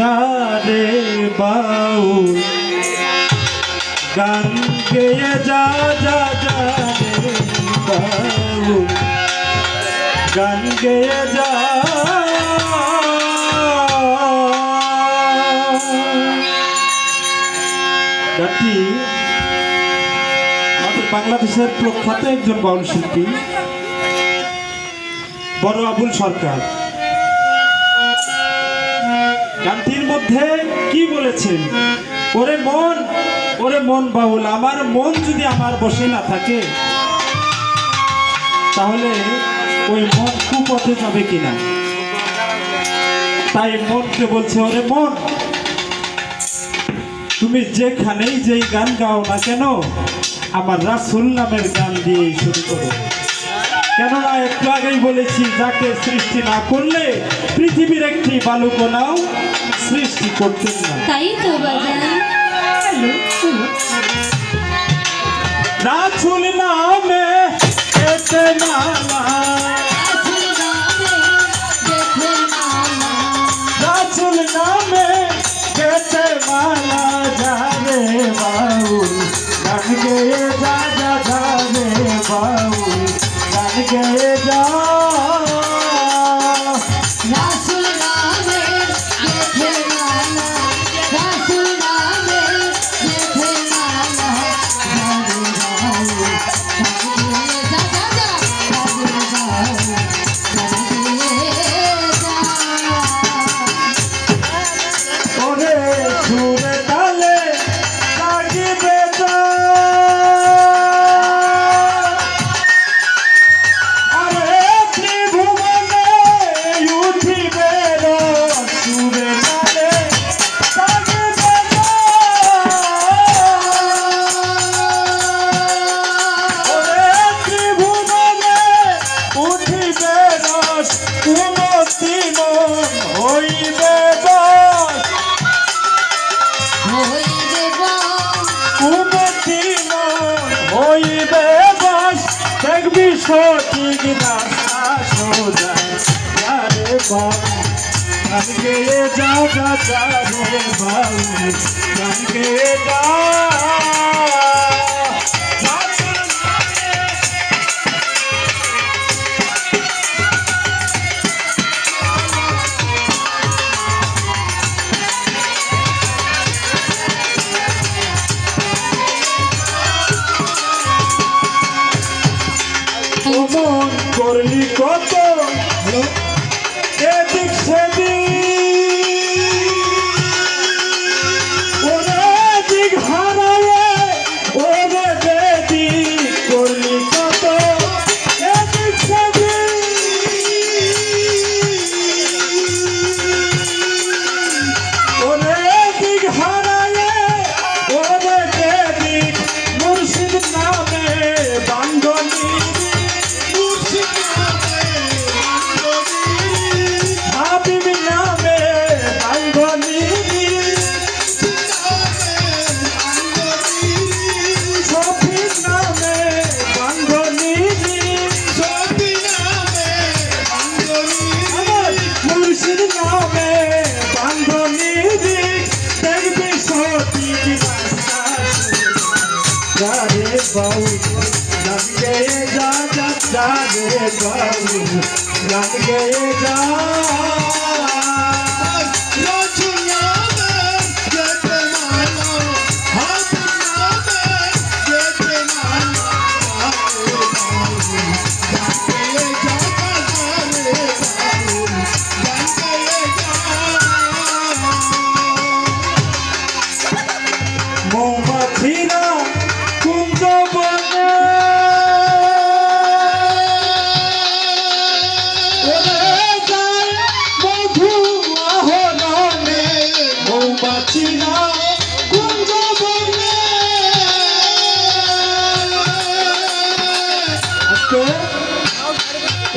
যা রে বাউল গান যা যা যা রে বাউল গান যা। বাংলাদেশের প্রখ্যাত একজন বাউল শিল্পী, বড় আবুল সরকার। গানটির মধ্যে কি বলেছেন? ওরে মন ওরে মন বাউল, আমার মন যদি আমার বসে না থাকে, তাহলে ওই মন কুপথে যাবে কিনা? তাই মনকে বলছে, ওরে মন, তুমি যেখানেই যেই গান গাও না কেন, আমার রাসুল নামের গান দিয়ে শুরু করো। কেননা একটু আগেই বলেছি যাকে সৃষ্টি না করলে পৃথিবীর একটি বালুকোনাও সৃষ্টি করতেন না। তাই তো রাসুল নামে এতে মালা দেখবি সঠিক রাস্তা সোজা। যারে বাবু গানকে যা যা যা রে বাবু গানকে যা যা যারে বাউ লগে যা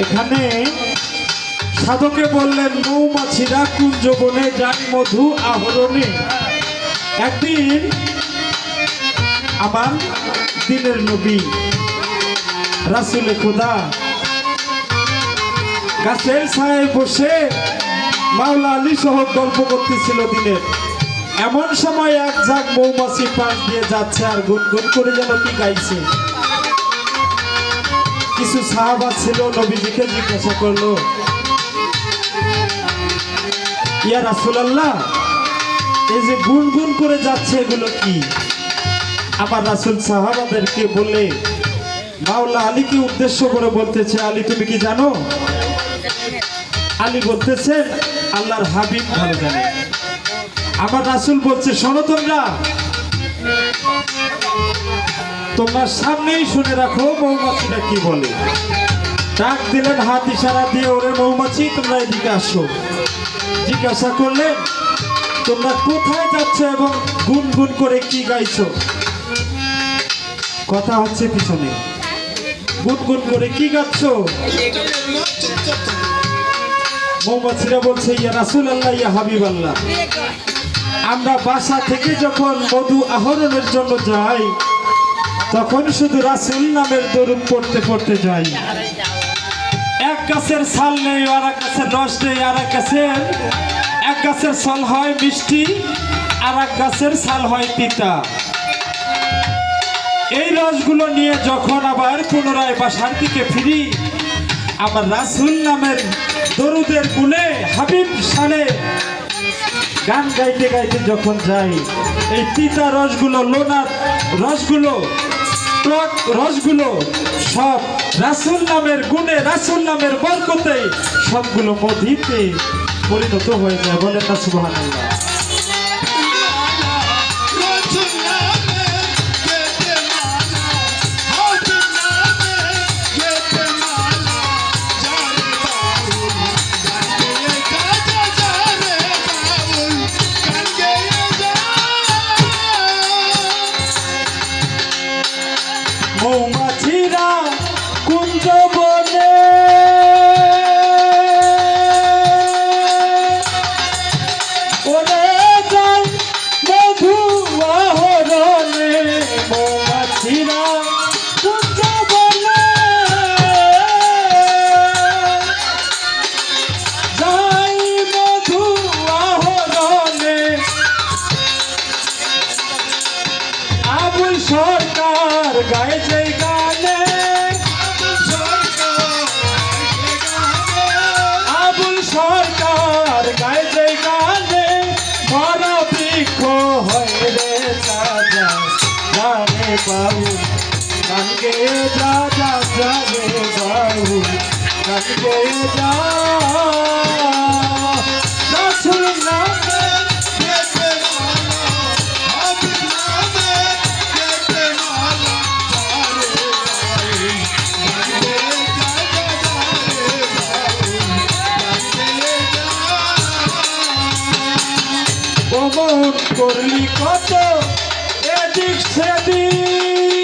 এখানে সাধকে বললেন মৌমাছিরা কুঞ্জ বনে যায় মধু আহরণে। একদিন আমার দিনের নবী রাসুলে খুদা গাছের ছায় বসে মাওলা আলী সহ গল্প করতেছিল দিনের। এমন সময় এক ঝাঁক মৌমাছি পাশ দিয়ে যাচ্ছে আর গুনগুন করে যেন কি গাইছে। কিছু সাহাবা ছিল, নবীজিকে জিজ্ঞাসা করল, ইয়া রাসুলাল্লাহ, এই যে গুনগুন করে যাচ্ছে এগুলো কি? আমার রাসুল সাহাবাদেরকে বলে মাওলা আলীকে উদ্দেশ্য করে বলতেছে, আলী তুমি কি জানো? আলী বলতেছেন, আল্লাহর হাবিব ভালো জানে। আমার রাসুল বলছে, শোনো তোমরা। তোমরা সামনেই শুনে রাখো মৌমাছিটা কি বলে। ডাক দিলেন হাত ইশারা দিয়ে, ওরে মৌমাছি, তোমরা এদিকে আসো। জিজ্ঞাসা করলেন, তোমরা কোথায় যাচ্ছ এবং গুনগুন করে কি গাইছো? কথা হচ্ছে পিছনে। গুনগুন করে কি গাচ্ছ? মৌমাছিরা বলছে, ইয়া রাসুল আল্লাহ ইয়া হাবিব আল্লাহ আমরা বাসা থেকে যখন মধু আহরণের জন্য যাই, তখন শুধু রাসুল নামের দরুদ পড়তে পড়তে যাই। এক গাছের ছাল নেই, আর এক গাছের রস নেই, আর এক গাছের এক গাছের ছাল হয় মিষ্টি, আর এক গাছের ছাল হয় তিতা। এই রসগুলো নিয়ে যখন আবার পুনরায় বাসার দিকে ফিরি, আমার রাসুল নামের দরুদের গুণে হাবিব সালে গান গাইতে গাইতে যখন যাই, এই তিতা রসগুলো, লোনার রসগুলো রসগুলো সব রাসুল নামের গুণে, রাসুল নামের বরকতে সবগুলো মধিতে পরিণত হয়ে যায়। বলেন না সুবাহ গায়ে যে গানে, আবুল সরকার গায়ে যে গানে বড় বৃক্ষ হয়ে রে রাজা জানে বাবু গানকে যা যা যাবে বাবু গানকে যা করলি কত এদিক সেদিক।